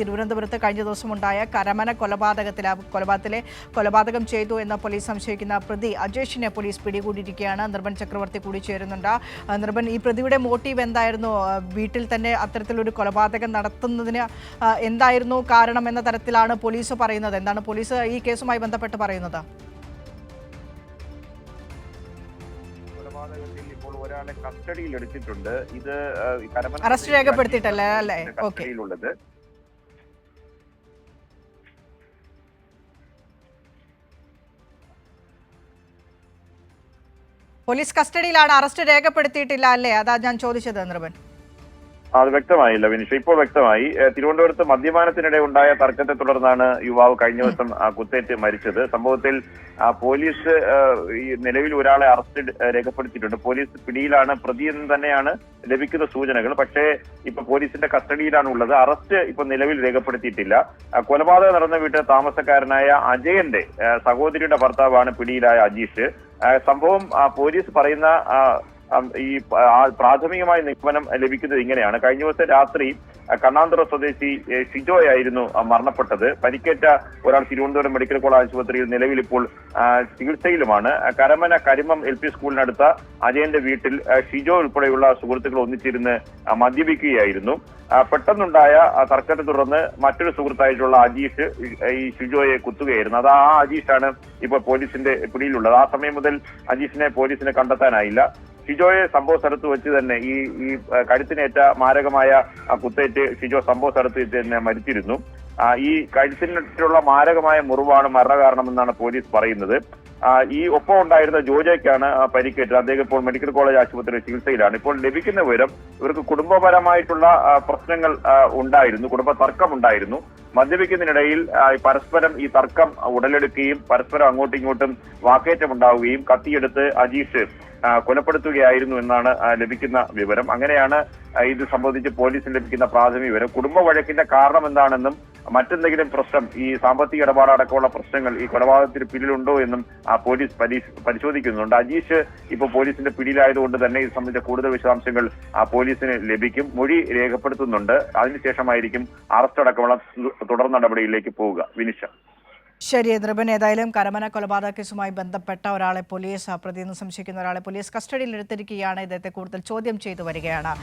തിരുവനന്തപുരത്ത് കഴിഞ്ഞ ദിവസമുണ്ടായ കരമന കൊലപാതകത്തിൽ കൊലപാതകത്തിലെ കൊലപാതകം ചെയ്തു എന്ന് പോലീസ് സംശയിക്കുന്ന പ്രതി അജേഷിനെ പോലീസ് പിടികൂടിയിരിക്കുകയാണ്. നിർബൻ ചക്രവർത്തി കൂടി ചേരുന്നുണ്ട് നിർബൻ ഈ പ്രതിയുടെ മോട്ടീവ് എന്തായിരുന്നു? വീട്ടിൽ തന്നെ അത്തരത്തിലൊരു കൊലപാതകം നടത്തുന്നതിന് എന്തായിരുന്നു കാരണം എന്ന തരത്തിലാണ് പോലീസ് പറയുന്നത്. എന്താണ് പോലീസ് ഈ കേസുമായി ബന്ധപ്പെട്ട് പറയുന്നത്? കൊലപാതകത്തിൽ ഇപ്പോൾ ഒരാളെ കസ്റ്റഡിയിൽ എടുത്തിട്ടുണ്ട് ഇത് കരമന അറസ്റ്റ് രേഖപ്പെടുത്തിയിട്ടല്ലേ? അല്ലേ? കസ്റ്റഡിയിലുള്ളത്. പോലീസ് കസ്റ്റഡിയിലാണ് അറസ്റ്റ് രേഖപ്പെടുത്തിയിട്ടില്ല അല്ലേ? അതാ ഞാൻ ചോദിച്ചത് നിർബൻ അത് വ്യക്തമായില്ല വിനിഷ. ഇപ്പോൾ വ്യക്തമായി തിരുവനന്തപുരത്ത് മദ്യപാനത്തിനിടെ ഉണ്ടായ തർക്കത്തെ തുടർന്നാണ് യുവാവ് കഴിഞ്ഞ ദിവസം കുത്തേറ്റ് മരിച്ചത്. സംഭവത്തിൽ പോലീസ് നിലവിൽ ഒരാളെ അറസ്റ്റ് രേഖപ്പെടുത്തിയിട്ടുണ്ട്. പോലീസ് പിടിയിലാണ് പ്രതി എന്ന് തന്നെയാണ് ലഭിക്കുന്ന സൂചനകൾ. പക്ഷേ ഇപ്പൊ പോലീസിന്റെ കസ്റ്റഡിയിലാണ് ഉള്ളത് അറസ്റ്റ് ഇപ്പൊ നിലവിൽ രേഖപ്പെടുത്തിയിട്ടില്ല. കൊലപാതകം നടന്ന വീട്ടിൽ താമസക്കാരനായ അജയന്റെ സഹോദരിയുടെ ഭർത്താവാണ് പിടിയിലായ അജീഷ്. സംഭവം പോലീസ് പറയുന്ന ഈ പ്രാഥമികമായ നിഗമനം ലഭിക്കുന്നത് ഇങ്ങനെയാണ്. കഴിഞ്ഞ ദിവസം രാത്രി കണ്ണാന്തറ സ്വദേശി ഷിജോ ഷിജോയായിരുന്നു മരണപ്പെട്ടത്. പരിക്കേറ്റ ഒരാൾ തിരുവനന്തപുരം മെഡിക്കൽ കോളേജ് ആശുപത്രിയിൽ നിലവിൽ ഇപ്പോൾ ചികിത്സയിലുമാണ്. കരമന കരിമം എൽ പി സ്കൂളിനടുത്ത അജയന്റെ വീട്ടിൽ ഷിജോ ഉൾപ്പെടെയുള്ള സുഹൃത്തുക്കൾ ഒന്നിച്ചിരുന്ന് മദ്യപിക്കുകയായിരുന്നു. പെട്ടെന്നുണ്ടായ തർക്കത്തെ തുടർന്ന് മറ്റൊരു സുഹൃത്തായിട്ടുള്ള അജീഷ് ഈ ഷിജോയെ കുത്തുകയായിരുന്നു. അത് ആ അജീഷാണ് ഇപ്പോൾ പോലീസിന്റെ പിടിയിലുള്ളത്. ആ സമയം മുതൽ അജീഷിനെ പോലീസിനെ കണ്ടെത്താനായില്ല. ഷിജോയെ സംഭവ സ്ഥലത്ത് വെച്ച് തന്നെ ഈ ഈ കഴുത്തിനേറ്റ മാരകമായ കുത്തേറ്റ് ഷിജോ സംഭവ സ്ഥലത്ത് വെച്ച് തന്നെ മരിച്ചിരുന്നു. ഈ കഴുത്തിനുള്ള മാരകമായ മുറിവാണ് മരണകാരണമെന്നാണ് പോലീസ് പറയുന്നത്. ഈ ഒപ്പം ഉണ്ടായിരുന്ന ജോജയ്ക്കാണ് പരിക്കേറ്റത്. അദ്ദേഹം ഇപ്പോൾ മെഡിക്കൽ കോളേജ് ആശുപത്രിയിൽ ചികിത്സയിലാണ്. ഇപ്പോൾ ലഭിക്കുന്ന വിവരം ഇവർക്ക് കുടുംബപരമായിട്ടുള്ള പ്രശ്നങ്ങൾ ഉണ്ടായിരുന്നു. കുടുംബ തർക്കം ഉണ്ടായിരുന്നു മദ്യപിക്കുന്നതിനിടയിൽ പരസ്പരം ഈ തർക്കം ഉടലെടുക്കുകയും പരസ്പരം അങ്ങോട്ടും ഇങ്ങോട്ടും വാക്കേറ്റം ഉണ്ടാവുകയും കത്തിയെടുത്ത് അജീഷ് കൊലപ്പെടുത്തുകയായിരുന്നു എന്നാണ് ലഭിക്കുന്ന വിവരം. അങ്ങനെയാണ് ഇത് സംബന്ധിച്ച് പോലീസിന് ലഭിക്കുന്ന പ്രാഥമിക വിവരം. കുടുംബ വഴക്കിന്റെ കാരണം എന്താണെന്നും മറ്റെന്തെങ്കിലും പ്രശ്നം ഈ സാമ്പത്തിക ഇടപാടടക്കമുള്ള പ്രശ്നങ്ങൾ ഈ കൊലപാതകത്തിന് പിന്നിലുണ്ടോ എന്നും പോലീസ് പരീ- പരിശോധിക്കുന്നുണ്ട്. അജീഷ് ഇപ്പോൾ പോലീസിന്റെ പിടിയിലായതുകൊണ്ട് തന്നെ ഇത് സംബന്ധിച്ച കൂടുതൽ വിശദാംശങ്ങൾ പോലീസിന് ലഭിക്കും. മൊഴി രേഖപ്പെടുത്തുന്നുണ്ട്. അതിനുശേഷമായിരിക്കും അറസ്റ്റ് അടക്കമുള്ള തുടർ നടപടിയിലേക്ക് പോവുക. വിനിഷ. ശരി ദ്രബൻ ഏതായാലും കരമന കൊലപാതക കേസുമായി ബന്ധപ്പെട്ട ഒരാളെ പോലീസ് പ്രതി പ്രതിയെന്ന് സംശയിക്കുന്ന ഒരാളെ പോലീസ് കസ്റ്റഡിയിൽ എടുത്തിരിക്കുകയാണ്. ഇദ്ദേഹത്തെ കൂടുതൽ ചോദ്യം ചെയ്തു വരികയാണ്.